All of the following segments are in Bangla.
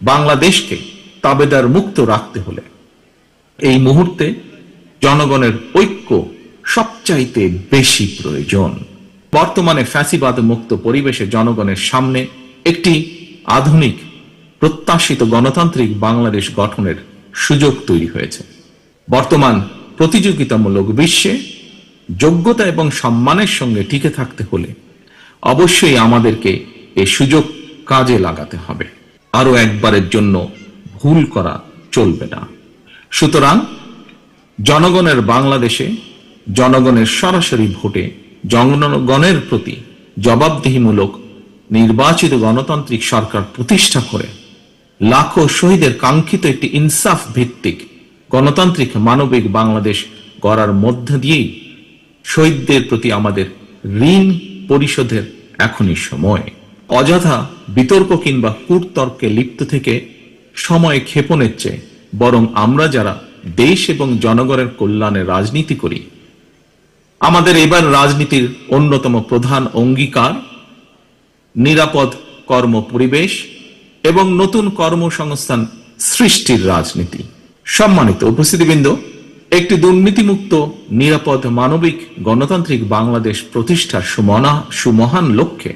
বাংলাদেশকে তাবেদার মুক্ত রাখতে হলে এই মুহূর্তে জনগণের ঐক্য সবচাইতে বেশি প্রয়োজন। বর্তমানে ফ্যাসিবাদ মুক্ত পরিবেশে জনগণের সামনে একটি আধুনিক, প্রত্যাশিত গণতান্ত্রিক বাংলাদেশ গঠনের সুযোগ তৈরি হয়েছে। বর্তমান প্রতিযোগিতামূলক বিশ্বে যোগ্যতা এবং সম্মানের সঙ্গে টিকে থাকতে হলে অবশ্যই আমাদেরকে এই সুযোগ কাজে লাগাতে হবে। আরও একবারের জন্য ভুল করা চলবে না। সুতরাং জনগণের বাংলাদেশে, জনগণের সরাসরি ভোটে জনগণের প্রতি জবাবদিহিমূলক নির্বাচিত গণতান্ত্রিক সরকার প্রতিষ্ঠা করে লাখো শহীদের কাঙ্ক্ষিত একটি ইনসাফ ভিত্তিক গণতান্ত্রিক মানবিক বাংলাদেশ গড়ার মধ্য দিয়েই শহীদদের প্রতি আমাদের ঋণ পরিশোধের এখনই সময়। অযথা বিতর্ক কিংবা কূটতর্কে লিপ্ত থেকে সময় ক্ষেপণের চেয়ে বরং আমরা যারা দেশ এবং জনগণের কল্যাণে রাজনীতি করি, আমাদের এবার রাজনীতির অন্যতম প্রধান অঙ্গীকার নিরাপদ কর্ম পরিবেশ এবং নতুন কর্মসংস্থান সৃষ্টির রাজনীতি। সম্মানিত উপস্থিতিবৃন্দ, একটি দুর্নীতিমুক্ত, নিরাপদ, মানবিক, গণতান্ত্রিক বাংলাদেশ প্রতিষ্ঠার সুমনা, সুমহান লক্ষ্যে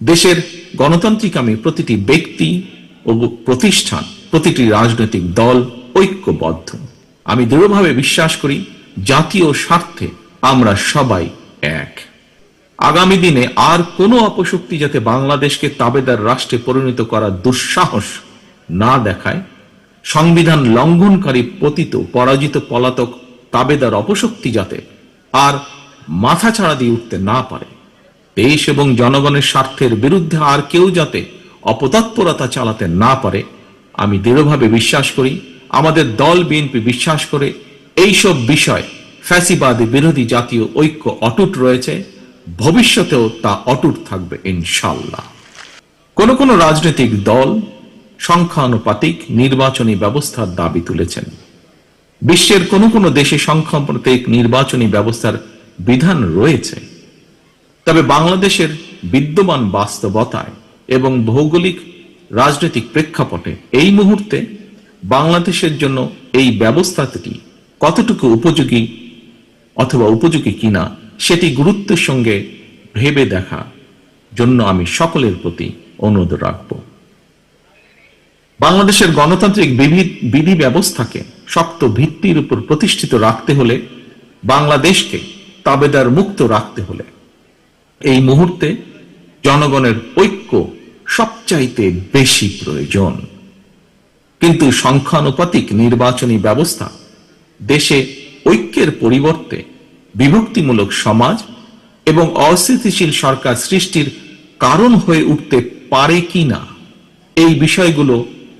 দেশের গণতান্ত্রিকামী প্রতিটি ব্যক্তি ও প্রতিষ্ঠান, প্রতিটি রাজনৈতিক দল ঐক্যবদ্ধ। আমি দৃঢ়ভাবে বিশ্বাস করি, জাতীয় স্বার্থে আমরা সবাই এক। আগামী দিনে আর কোনো অপশক্তি যাতে বাংলাদেশকে তাবেদার রাষ্ট্রে পরিণত করার দুঃসাহস না দেখায়, সংবিধান লঙ্ঘনকারী পতিত, পরাজিত পলাতক তাবেদার অপশক্তি যাতে আর মাথা ছাড়া দিয়ে উঠতে না পারে। দেশ এবং জনগণের স্বার্থের বিরুদ্ধে আর কেউ যাতে অপতৎপরতা চালাতে না পারে, আমি দৃঢ়ভাবে বিশ্বাস করি, আমাদের দল বিএনপি বিশ্বাস করে, এইসব বিষয় ফ্যাসিবাদ বিরোধী জাতীয় ঐক্য অটুট রয়েছে, ভবিষ্যতেও তা অটুট থাকবে ইনশাল্লাহ কোন কোন রাজনৈতিক দল সংখ্যানুপাতিক নির্বাচনী ব্যবস্থার দাবি তুলেছেন। বিশ্বের কোন কোন দেশে সংখ্যানুপাতিক নির্বাচনী ব্যবস্থার বিধান রয়েছে। তবে বাংলাদেশের বিদ্যমান বাস্তবতায় এবং ভৌগোলিক রাজনৈতিক প্রেক্ষাপটে এই মুহূর্তে বাংলাদেশের জন্য এই ব্যবস্থাটি কতটুকু উপযোগী অথবা উপযোগী কিনা সেটি গুরুত্বের সঙ্গে ভেবে দেখা জন্য আমি সকলের প্রতি অনুরোধ রাখব। বাংলাদেশের গণতান্ত্রিক বিধি- ব্যবস্থাকে শক্ত ভিত্তির উপর প্রতিষ্ঠিত রাখতে হলে বাংলাদেশকে তাবেদার মুক্ত রাখতে হলে এই মুহূর্তে জনগণের ঐক্য সবচাইতে বেশি প্রয়োজন। কিন্তু সংখ্যানুপাতিক নির্বাচনী ব্যবস্থা দেশে ঐক্যের পরিবর্তে বিভক্তিমূলক সমাজ এবং অস্থিতিশীল সরকার সৃষ্টির কারণ হয়ে উঠতে পারে কি না, এই বিষয়গুলো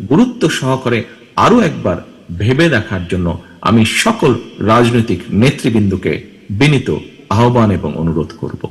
গুরুত্ব সহকারে আরও একবার ভেবে দেখার জন্য আমি সকল রাজনৈতিক নেতৃবৃন্দকে বিনীত আহ্বান এবং অনুরোধ করব।